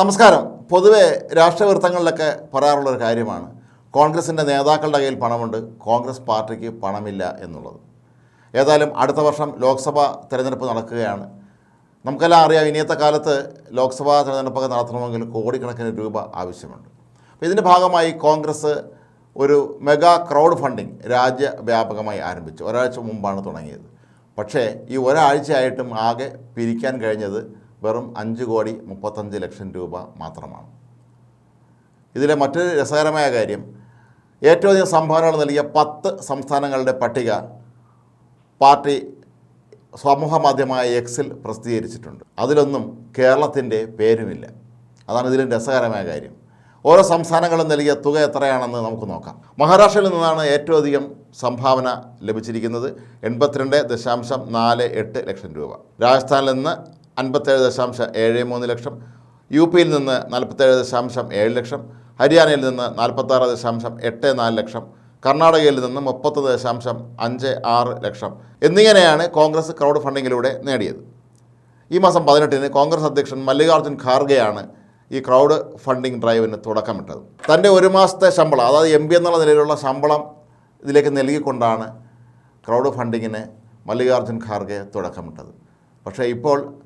നമസ്കാരം. പൊതുവെ രാഷ്ട്രീയ വൃത്തങ്ങളിലൊക്കെ പറയാറുള്ളൊരു കാര്യമാണ്. കോൺഗ്രസിന്റെ നേതാക്കളുടെ കയ്യിൽ പണമുണ്ട്. കോൺഗ്രസ് പാർട്ടിക്ക് പണമില്ല എന്നുള്ളത്. ഏതായാലും അടുത്ത വർഷം ലോക്സഭാ തിരഞ്ഞെടുപ്പ് നടക്കുകയാണ്. നമുക്കെല്ലാം അറിയാം ഇനിയത്തെ കാലത്ത് ലോക്സഭാ തിരഞ്ഞെടുപ്പൊക്കെ നടത്തണമെങ്കിൽ കോടിക്കണക്കിന് രൂപ ആവശ്യമുണ്ട്. അപ്പോൾ ഇതിന്റെ ഭാഗമായി കോൺഗ്രസ് ഒരു മെഗാ ക്രൗഡ് ഫണ്ടിങ് രാജ്യവ്യാപകമായി ആരംഭിച്ചു. ഒരാഴ്ച മുമ്പാണ് തുടങ്ങിയത്. പക്ഷേ ഈ ഒരാഴ്ചയായിട്ടും ആകെ പിരിക്കാൻ കഴിഞ്ഞത് വെറും അഞ്ച് കോടി മുപ്പത്തഞ്ച് ലക്ഷം രൂപ മാത്രമാണ്. ഇതിലെ മറ്റൊരു രസകരമായ കാര്യം ഏറ്റവും അധികം സംഭാവനകൾ നൽകിയ പത്ത് സംസ്ഥാനങ്ങളുടെ പട്ടിക പാർട്ടി സമൂഹ മാധ്യമമായ എക്സിൽ പ്രസിദ്ധീകരിച്ചിട്ടുണ്ട്. അതിലൊന്നും കേരളത്തിന്റെ പേരുമില്ല. അതാണ് ഇതിലും രസകരമായ കാര്യം. ഓരോ സംസ്ഥാനങ്ങളും നൽകിയ തുക എത്രയാണെന്ന് നമുക്ക് നോക്കാം. മഹാരാഷ്ട്രയിൽ നിന്നാണ് ഏറ്റവും അധികം സംഭാവന ലഭിച്ചിരിക്കുന്നത് എൺപത്തിരണ്ട് ദശാംശം നാല് എട്ട് ലക്ഷം രൂപ. രാജസ്ഥാനിൽ നിന്ന് അൻപത്തേഴ് ദശാംശം ഏഴ് മൂന്ന് ലക്ഷം. യു പിയിൽ നിന്ന് നാൽപ്പത്തേഴ് ദശാംശം ഏഴ് ലക്ഷം. ഹരിയാനയിൽ നിന്ന് നാൽപ്പത്താറ് ദശാംശം എട്ട് നാല് ലക്ഷം. കർണാടകയിൽ നിന്ന് മുപ്പത്തൊന്ന് ദശാംശം അഞ്ച് ആറ് ലക്ഷം. എന്നിങ്ങനെയാണ് കോൺഗ്രസ് ക്രൗഡ് ഫണ്ടിങ്ങിലൂടെ നേടിയത്. ഈ മാസം പതിനെട്ടിന് കോൺഗ്രസ് അധ്യക്ഷൻ മല്ലികാർജുൻ ഖാർഗെയാണ് ഈ ക്രൗഡ് ഫണ്ടിങ് ഡ്രൈവിന് തുടക്കമിട്ടത്. തന്റെ ഒരു മാസത്തെ ശമ്പളം അതായത് എം പി എന്നുള്ള നിലയിലുള്ള ശമ്പളം ഇതിലേക്ക് നൽകിക്കൊണ്ടാണ് ക്രൗഡ് ഫണ്ടിങ്ങിന് മല്ലികാർജുൻ ഖാർഗെ തുടക്കമിട്ടത്. പക്ഷേ ഇപ്പോൾ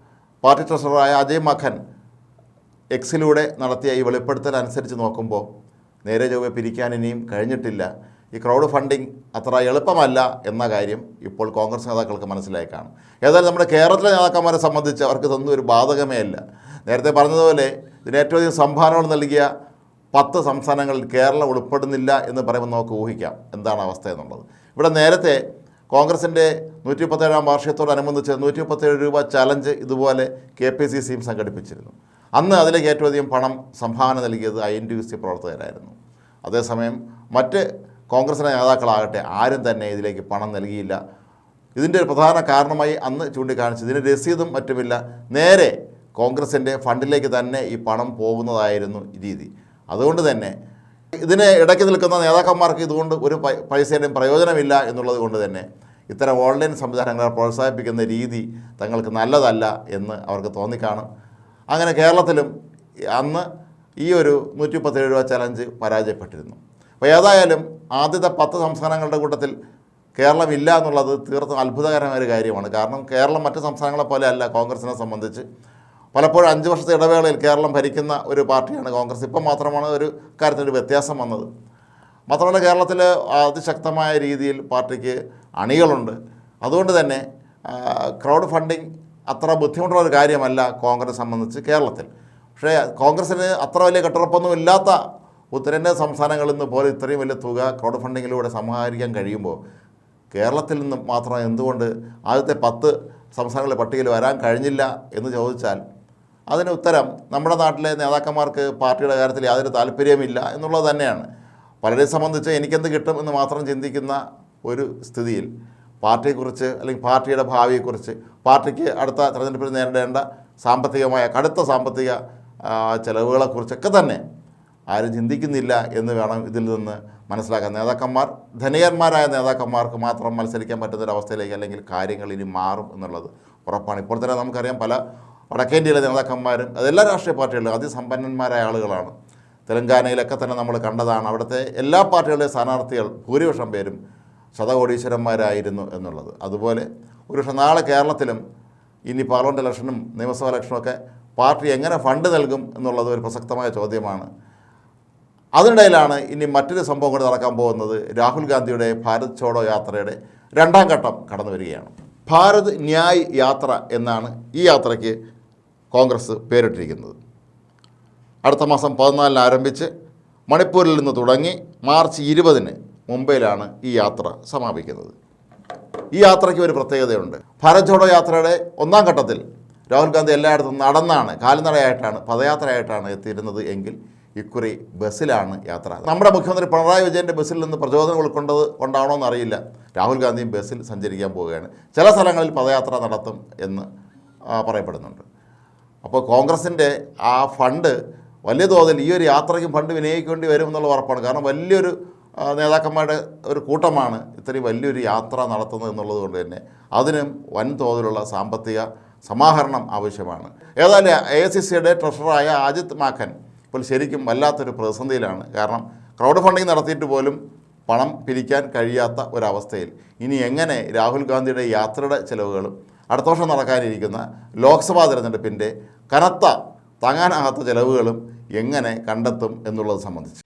പാർട്ടി ട്രഷററായ അജയ് മഖൻ എക്സിലൂടെ നടത്തിയ ഈ വെളിപ്പെടുത്തൽ അനുസരിച്ച് നോക്കുമ്പോൾ നേരെ ചൊവ്വെ പിരിക്കാൻ ഇനിയും കഴിഞ്ഞിട്ടില്ല. ഈ ക്രൗഡ് ഫണ്ടിങ് അത്ര എളുപ്പമല്ല എന്ന കാര്യം ഇപ്പോൾ കോൺഗ്രസ് നേതാക്കൾക്ക് മനസ്സിലായി കാണും. ഏതായാലും നമ്മുടെ കേരളത്തിലെ നേതാക്കന്മാരെ സംബന്ധിച്ച് അവർക്ക് ഇതൊന്നും ഒരു ബാധകമേ അല്ല. നേരത്തെ പറഞ്ഞതുപോലെ ഇതിന് ഏറ്റവും അധികം സംഭാവനകൾ നൽകിയ പത്ത് സംസ്ഥാനങ്ങളിൽ കേരളം ഉൾപ്പെടുന്നില്ല എന്ന് പറയുമ്പോൾ നമുക്ക് ഊഹിക്കാം. എന്താണ് അവസ്ഥ എന്നുള്ളത്. ഇവിടെ നേരത്തെ കോൺഗ്രസിന്റെ നൂറ്റി മുപ്പത്തേഴാം വാർഷികത്തോടനുബന്ധിച്ച് നൂറ്റി മുപ്പത്തേഴ് രൂപ ചലഞ്ച് ഇതുപോലെ കെ പി സി സിയും സംഘടിപ്പിച്ചിരുന്നു. അന്ന് അതിലേക്ക് ഏറ്റവും അധികം പണം സംഭാവന നൽകിയത് ഐ എൻ യു സി പ്രവർത്തകരായിരുന്നു. അതേസമയം മറ്റ് കോൺഗ്രസിലെ നേതാക്കളാകട്ടെ ആരും തന്നെ ഇതിലേക്ക് പണം നൽകിയില്ല. ഇതിന്റെ ഒരു പ്രധാന കാരണമായി അന്ന് ചൂണ്ടിക്കാണിച്ചു ഇതിന് രസീതും മറ്റുമില്ല. നേരെ കോൺഗ്രസിന്റെ ഫണ്ടിലേക്ക് തന്നെ ഈ പണം പോകുന്നതായിരുന്നു രീതി. അതുകൊണ്ട് തന്നെ ഇതിനെ ഇടയ്ക്ക് നിൽക്കുന്ന നേതാക്കന്മാർക്ക് ഇതുകൊണ്ട് ഒരു പൈസയുടെയും പ്രയോജനമില്ല എന്നുള്ളത് കൊണ്ട് തന്നെ ഇത്തരം ഓൺലൈൻ സംവിധാനങ്ങളെ പ്രോത്സാഹിപ്പിക്കുന്ന രീതി തങ്ങൾക്ക് നല്ലതല്ല എന്ന് അവർക്ക് തോന്നിക്കാണും. അങ്ങനെ കേരളത്തിലും അന്ന് ഈ ഒരു നൂറ്റി മുപ്പത്തേഴ് രൂപ ചലഞ്ച് പരാജയപ്പെട്ടിരുന്നു. അപ്പോൾ ഏതായാലും ആദ്യത്തെ പത്ത് സംസ്ഥാനങ്ങളുടെ കൂട്ടത്തിൽ കേരളം ഇല്ല എന്നുള്ളത് തീർത്തും അത്ഭുതകരമായ ഒരു കാര്യമാണ്. കാരണം കേരളം മറ്റ് സംസ്ഥാനങ്ങളെ പോലെ അല്ല കോൺഗ്രസിനെ സംബന്ധിച്ച്. പലപ്പോഴും അഞ്ച് വർഷത്തെ ഇടവേളയിൽ കേരളം ഭരിക്കുന്ന ഒരു പാർട്ടിയാണ് കോൺഗ്രസ്. ഇപ്പം മാത്രമാണ് ഒരു കാര്യത്തിനൊരു വ്യത്യാസം വന്നത്. മാത്രമല്ല കേരളത്തിൽ അതിശക്തമായ രീതിയിൽ പാർട്ടിക്ക് അണികളുണ്ട്. അതുകൊണ്ട് തന്നെ ക്രൗഡ് ഫണ്ടിങ് അത്ര ബുദ്ധിമുട്ടുള്ള ഒരു കാര്യമല്ല കോൺഗ്രസ് സംബന്ധിച്ച് കേരളത്തിൽ. പക്ഷേ കോൺഗ്രസ്സിന് അത്ര വലിയ കെട്ടുറപ്പൊന്നും ഇല്ലാത്ത ഉത്തരേന്ത്യ സംസ്ഥാനങ്ങളിൽ നിന്ന് പോലെ ഇത്രയും വലിയ തുക ക്രൗഡ് ഫണ്ടിങ്ങിലൂടെ സമാഹരിക്കാൻ കഴിയുമ്പോൾ കേരളത്തിൽ നിന്ന് മാത്രം എന്തുകൊണ്ട് ആദ്യത്തെ പത്ത് സംസ്ഥാനങ്ങളുടെ പട്ടികയിൽ വരാൻ കഴിഞ്ഞില്ല എന്ന് ചോദിച്ചാൽ അതിന് ഉത്തരം നമ്മുടെ നാട്ടിലെ നേതാക്കന്മാർക്ക് പാർട്ടിയുടെ കാര്യത്തിൽ യാതൊരു താല്പര്യമില്ല എന്നുള്ളത് തന്നെയാണ്. പലരെ സംബന്ധിച്ച് എനിക്കെന്ത് കിട്ടും എന്ന് മാത്രം ചിന്തിക്കുന്ന ഒരു സ്ഥിതിയിൽ പാർട്ടിയെക്കുറിച്ച് അല്ലെങ്കിൽ പാർട്ടിയുടെ ഭാവിയെക്കുറിച്ച് പാർട്ടിക്ക് അടുത്ത തെരഞ്ഞെടുപ്പിൽ നേരിടേണ്ട സാമ്പത്തികമായ കടുത്ത സാമ്പത്തിക ചെലവുകളെക്കുറിച്ചൊക്കെ തന്നെ ആരും ചിന്തിക്കുന്നില്ല എന്ന് വേണം ഇതിൽ നിന്ന് മനസ്സിലാക്കാൻ. നേതാക്കന്മാർ ധനികന്മാരായ നേതാക്കന്മാർക്ക് മാത്രം മത്സരിക്കാൻ പറ്റുന്നൊരവസ്ഥയിലേക്ക് അല്ലെങ്കിൽ കാര്യങ്ങൾ ഇനി മാറും എന്നുള്ളത് ഉറപ്പാണ്. ഇപ്പോൾ തന്നെ നമുക്കറിയാം പല വടക്കേന്ത്യയിലെ നേതാക്കന്മാരും അതെല്ലാ രാഷ്ട്രീയ പാർട്ടികളിലും അതിസമ്പന്നന്മാരായ ആളുകളാണ്. തെലങ്കാനയിലൊക്കെ തന്നെ നമ്മൾ കണ്ടതാണ് അവിടുത്തെ എല്ലാ പാർട്ടികളുടെയും സ്ഥാനാർത്ഥികൾ ഭൂരിപക്ഷം പേരും ശതകോടീശ്വരന്മാരായിരുന്നു എന്നുള്ളത്. അതുപോലെ ഒരു പക്ഷേ നാളെ കേരളത്തിലും ഇനി പാർലമെന്റ് ഇലക്ഷനും നിയമസഭാ ഇലക്ഷനും ഒക്കെ പാർട്ടി എങ്ങനെ ഫണ്ട് നൽകും എന്നുള്ളത് ഒരു പ്രസക്തമായ ചോദ്യമാണ്. അതിനിടയിലാണ് ഇനി മറ്റൊരു സംഭവം കൂടി നടക്കാൻ പോകുന്നത് രാഹുൽ ഗാന്ധിയുടെ ഭാരത് ചോഡോ യാത്രയുടെ രണ്ടാം ഘട്ടം കടന്നു വരികയാണ്. ഭാരത് ന്യായ് യാത്ര എന്നാണ് ഈ യാത്രയ്ക്ക് കോൺഗ്രസ് പേരിട്ടിരിക്കുന്നത്. അടുത്ത മാസം പതിനാലിന് ആരംഭിച്ച് മണിപ്പൂരിൽ നിന്ന് തുടങ്ങി മാർച്ച് ഇരുപതിന് മുംബൈയിലാണ് ഈ യാത്ര സമാപിക്കുന്നത്. ഈ യാത്രയ്ക്ക് ഒരു പ്രത്യേകതയുണ്ട്. ഭാരത് ജോഡോ യാത്രയുടെ ഒന്നാം ഘട്ടത്തിൽ രാഹുൽ ഗാന്ധി എല്ലായിടത്തും നടന്നാണ് കാൽനടയായിട്ടാണ് പദയാത്രയായിട്ടാണ് എത്തിയിരുന്നത് എങ്കിൽ ഇക്കുറി ബസ്സിലാണ് യാത്ര. നമ്മുടെ മുഖ്യമന്ത്രി പിണറായി വിജയന്റെ ബസ്സിൽ നിന്ന് പ്രചോദനം ഉൾക്കൊണ്ടത് കൊണ്ടാണോ എന്നറിയില്ല. രാഹുൽ ഗാന്ധിയും ബസ്സിൽ സഞ്ചരിക്കാൻ പോവുകയാണ്. ചില സ്ഥലങ്ങളിൽ പദയാത്ര നടത്തും എന്ന് പറയപ്പെടുന്നുണ്ട്. അപ്പോൾ കോൺഗ്രസിന്റെ ആ ഫണ്ട് വലിയ തോതിൽ ഈ ഒരു യാത്രയ്ക്കും ഫണ്ട് വിനിയോഗിക്കേണ്ടി വരും എന്നുള്ള ഉറപ്പാണ്. കാരണം വലിയൊരു നേതാക്കന്മാരുടെ ഒരു കൂട്ടമാണ് ഇത്രയും വലിയൊരു യാത്ര നടത്തുന്നത് എന്നുള്ളത് കൊണ്ട് തന്നെ അതിനും വൻതോതിലുള്ള സാമ്പത്തിക സമാഹരണം ആവശ്യമാണ്. ഏതായാലും എ ഐ സി സിയുടെ ട്രഷററായ ആജിത് മാഖൻ ഇപ്പോൾ ശരിക്കും വല്ലാത്തൊരു പ്രതിസന്ധിയിലാണ്. കാരണം ക്രൗഡ് ഫണ്ടിങ് നടത്തിയിട്ട് പോലും പണം പിരിക്കാൻ കഴിയാത്ത ഒരവസ്ഥയിൽ. ഇനി എങ്ങനെ രാഹുൽ ഗാന്ധിയുടെ യാത്രയുടെ ചിലവുകളും അടുത്ത വർഷം നടക്കാനിരിക്കുന്ന ലോക്സഭാ തിരഞ്ഞെടുപ്പിന്റെ കനത്ത താങ്ങാനാകാത്ത ചിലവുകളും എങ്ങനെ കണ്ടെത്തും എന്നുള്ളത് സംബന്ധിച്ച്.